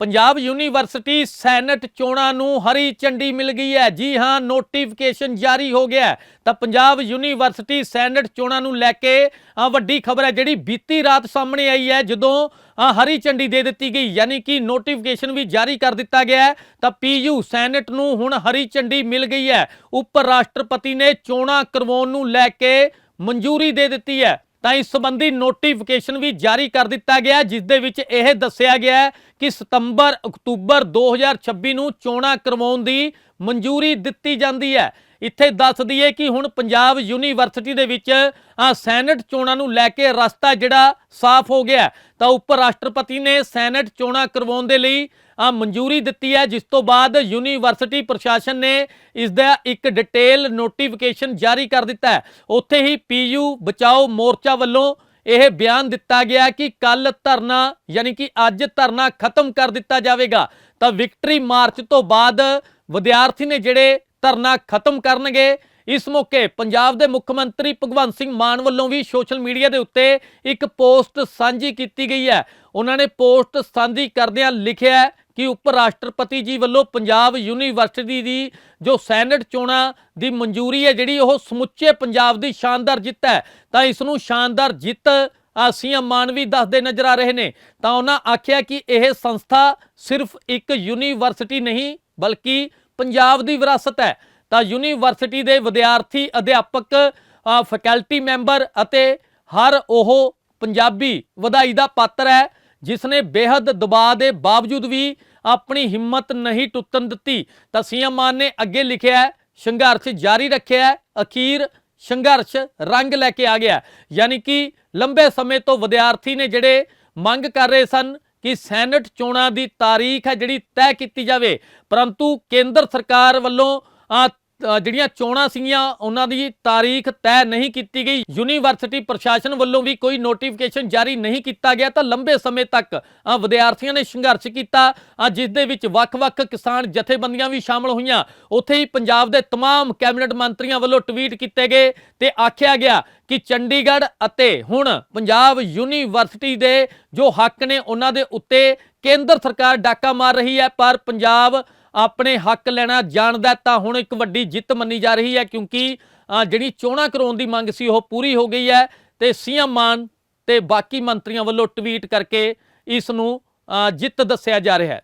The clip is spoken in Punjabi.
ਪੰਜਾਬ ਯੂਨੀਵਰਸਿਟੀ ਸੈਨੇਟ ਚੋਣਾਂ ਨੂੰ ਹਰੀ ਝੰਡੀ ਮਿਲ ਗਈ ਹੈ। ਜੀ ਹਾਂ ਨੋਟੀਫਿਕੇਸ਼ਨ ਜਾਰੀ ਹੋ ਗਿਆ ਤਾਂ ਪੰਜਾਬ ਯੂਨੀਵਰਸਿਟੀ ਸੈਨੇਟ ਚੋਣਾਂ ਨੂੰ ਲੈ ਕੇ ਵੱਡੀ ਖਬਰ ਹੈ ਜਿਹੜੀ ਬੀਤੀ ਰਾਤ ਸਾਹਮਣੇ ਆਈ ਹੈ, ਜਦੋਂ ਹਰੀ ਝੰਡੀ ਦੇ ਦਿੱਤੀ ਗਈ। ਯਾਨੀ ਕਿ ਨੋਟੀਫਿਕੇਸ਼ਨ ਵੀ ਜਾਰੀ ਕਰ ਦਿੱਤਾ ਗਿਆ ਹੈ। ਤਾਂ ਪੀਯੂ ਸੈਨੇਟ ਨੂੰ ਹੁਣ ਹਰੀ ਝੰਡੀ ਮਿਲ ਗਈ ਹੈ। ਉਪ ਰਾਸ਼ਟਰਪਤੀ ਨੇ ਚੋਣਾਂ ਕਰਵਾਉਣ ਨੂੰ ਲੈ ਕੇ ਮਨਜ਼ੂਰੀ ਦੇ ਦਿੱਤੀ ਹੈ। ਤਾਂ ਇਸ ਸੰਬੰਧੀ ਨੋਟੀਫਿਕੇਸ਼ਨ ਵੀ ਜਾਰੀ ਕਰ ਦਿੱਤਾ ਗਿਆ ਹੈ, ਜਿਸ ਦੇ ਵਿੱਚ ਇਹ ਦੱਸਿਆ ਗਿਆ ਹੈ ਕਿ ਸਤੰਬਰ ਅਕਤੂਬਰ 2026 ਨੂੰ ਚੋਣਾਂ ਕਰਵਾਉਣ ਦੀ ਮਨਜ਼ੂਰੀ ਦਿੱਤੀ ਜਾਂਦੀ ਹੈ। ਇੱਥੇ ਦੱਸ ਦਈਏ ਕਿ ਹੁਣ ਪੰਜਾਬ ਯੂਨੀਵਰਸਿਟੀ ਦੇ ਵਿੱਚ ਆ ਸੈਨੇਟ ਚੋਣਾਂ ਨੂੰ ਲੈ ਕੇ ਰਸਤਾ ਜਿਹੜਾ ਸਾਫ਼ ਹੋ ਗਿਆ ਤਾਂ ਉਪ ਰਾਸ਼ਟਰਪਤੀ ਨੇ ਸੈਨੇਟ ਚੋਣਾਂ ਕਰਵਾਉਣ ਦੇ ਲਈ ਆ ਮਨਜ਼ੂਰੀ ਦਿੱਤੀ ਹੈ, ਜਿਸ ਤੋਂ ਬਾਅਦ ਯੂਨੀਵਰਸਿਟੀ ਪ੍ਰਸ਼ਾਸਨ ਨੇ ਇਸ ਦਾ ਇੱਕ ਡਿਟੇਲ ਨੋਟੀਫਿਕੇਸ਼ਨ ਜਾਰੀ ਕਰ ਦਿੱਤਾ ਹੈ। ਉੱਥੇ ਹੀ ਪੀਯੂ ਬਚਾਓ ਮੋਰਚਾ ਵੱਲੋਂ ਇਹ ਬਿਆਨ ਦਿੱਤਾ ਗਿਆ ਕਿ ਕੱਲ ਧਰਨਾ, ਯਾਨੀ ਕਿ ਅੱਜ ਧਰਨਾ ਖਤਮ ਕਰ ਦਿੱਤਾ ਜਾਵੇਗਾ। ਤਾਂ ਵਿਕਟਰੀ ਮਾਰਚ ਤੋਂ ਬਾਅਦ ਵਿਦਿਆਰਥੀ ਨੇ ਜਿਹੜੇ ਧਰਨਾ ਖਤਮ ਕਰਨਗੇ। ਇਸ ਮੌਕੇ ਪੰਜਾਬ ਦੇ ਮੁੱਖ ਮੰਤਰੀ ਭਗਵੰਤ ਸਿੰਘ ਮਾਨ ਵੱਲੋਂ ਵੀ ਸੋਸ਼ਲ ਮੀਡੀਆ ਦੇ ਉੱਤੇ ਇੱਕ ਪੋਸਟ ਸਾਂਝੀ ਕੀਤੀ ਗਈ ਹੈ। ਉਹਨਾਂ ਨੇ ਪੋਸਟ ਸਾਂਝੀ ਕਰਦਿਆਂ ਲਿਖਿਆ ਕਿ ਉਪ ਰਾਸ਼ਟਰਪਤੀ ਜੀ ਵੱਲੋਂ ਪੰਜਾਬ ਯੂਨੀਵਰਸਿਟੀ ਦੀ ਜੋ ਸੈਨੇਟ ਚੋਣਾਂ ਦੀ ਮਨਜ਼ੂਰੀ ਹੈ, ਜਿਹੜੀ ਉਹ ਸਮੁੱਚੇ ਪੰਜਾਬ ਦੀ ਸ਼ਾਨਦਾਰ ਜਿੱਤ ਹੈ, ਤਾਂ ਇਸ ਨੂੰ ਸ਼ਾਨਦਾਰ ਜਿੱਤ ਆ ਸੀਐਮ ਮਾਨ ਵੀ ਦੱਸਦੇ ਨਜ਼ਰ ਆ ਰਹੇ ਨੇ। ਤਾਂ ਉਹਨਾਂ ਆਖਿਆ ਕਿ ਇਹ ਸੰਸਥਾ ਸਿਰਫ ਇੱਕ ਯੂਨੀਵਰਸਿਟੀ ਨਹੀਂ, ਬਲਕਿ ਪੰਜਾਬ ਦੀ ਵਿਰਾਸਤ ਹੈ, ਤਾਂ ਯੂਨੀਵਰਸਿਟੀ ਦੇ ਵਿਦਿਆਰਥੀ, ਅਧਿਆਪਕ ਫੈਕਲਟੀ ਮੈਂਬਰ ਅਤੇ ਹਰ ਉਹ ਪੰਜਾਬੀ ਵਧਾਈ ਦਾ ਪਾਤਰ ਹੈ ਜਿਸ ਨੇ ਬੇਹੱਦ ਦਬਾਅ ਦੇ ਬਾਵਜੂਦ ਵੀ ਆਪਣੀ ਹਿੰਮਤ ਨਹੀਂ ਟੁੱਟਣ ਦਿੱਤੀ। ਤਾਂ ਸੀਐਮ ਮਾਨ ਨੇ ਅੱਗੇ ਲਿਖਿਆ ਸੰਘਰਸ਼ ਜਾਰੀ ਰੱਖਿਆ ਅਖੀਰ ਸੰਘਰਸ਼ ਰੰਗ ਲੈ ਕੇ ਆ ਗਿਆ ਯਾਨੀ ਕਿ ਲੰਬੇ ਸਮੇਂ ਤੋਂ ਵਿਦਿਆਰਥੀ ਨੇ ਜਿਹੜੇ ਮੰਗ ਕਰ ਰਹੇ ਸਨ ਕਿ ਸੈਨੇਟ ਚੋਣਾਂ ਦੀ ਤਾਰੀਖ ਹੈ ਜਿਹੜੀ ਤੈਅ ਕੀਤੀ ਜਾਵੇ। ਪਰੰਤੂ ਕੇਂਦਰ ਸਰਕਾਰ ਵੱਲੋਂ ਅ, ਜਿਹੜੀਆਂ ਚੋਣਾਂ ਸੀਗੀਆਂ ਉਹਨਾਂ ਦੀ ਤਾਰੀਖ ਤੈਅ ਨਹੀਂ ਕੀਤੀ ਗਈ ਯੂਨੀਵਰਸਿਟੀ ਪ੍ਰਸ਼ਾਸਨ ਵੱਲੋਂ ਵੀ ਕੋਈ ਨੋਟੀਫਿਕੇਸ਼ਨ ਜਾਰੀ ਨਹੀਂ ਕੀਤਾ ਗਿਆ ਤਾਂ ਲੰਬੇ ਸਮੇਂ ਤੱਕ ਅ, ਵਿਦਿਆਰਥੀਆਂ ਨੇ ਸੰਘਰਸ਼ ਕੀਤਾ ਅ, ਜਿਸ ਦੇ ਵਿੱਚ ਵੱਖ-ਵੱਖ ਕਿਸਾਨ ਜਥੇਬੰਦੀਆਂ ਵੀ ਸ਼ਾਮਲ ਹੋਈਆਂ ਉੱਥੇ ਹੀ ਪੰਜਾਬ ਦੇ तमाम ਕੈਬਨਿਟ ਮੰਤਰੀਆਂ ਵੱਲੋਂ ਟਵੀਟ ਕੀਤੇ ਗਏ ਤੇ ਆਖਿਆ ਗਿਆ ਕਿ ਚੰਡੀਗੜ੍ਹ ਅਤੇ ਹੁਣ ਪੰਜਾਬ ਯੂਨੀਵਰਸਿਟੀ ਦੇ ਜੋ ਹੱਕ ਨੇ ਉਹਨਾਂ ਦੇ ਉੱਤੇ ਕੇਂਦਰ ਸਰਕਾਰ ਡਾਕਾ ਮਾਰ ਰਹੀ ਹੈ ਪਰ ਪੰਜਾਬ ਆਪਣੇ ਹੱਕ ਲੈਣਾ ਜਾਣਦਾ ਤਾਂ ਹੁਣ ਇੱਕ ਵੱਡੀ ਜਿੱਤ ਮੰਨੀ ਜਾ ਰਹੀ ਹੈ, ਕਿਉਂਕਿ ਜਿਹੜੀ ਚੋਣਾਂ ਕਰਾਉਣ ਦੀ ਮੰਗ ਸੀ, ਉਹ ਪੂਰੀ ਹੋ ਗਈ ਹੈ ਤੇ ਸੀਐਮ ਮਾਨ ਤੇ ਬਾਕੀ ਮੰਤਰੀਆਂ ਵੱਲੋਂ ਟਵੀਟ ਕਰਕੇ ਇਸ ਨੂੰ ਜਿੱਤ ਦੱਸਿਆ ਜਾ ਰਿਹਾ ਹੈ।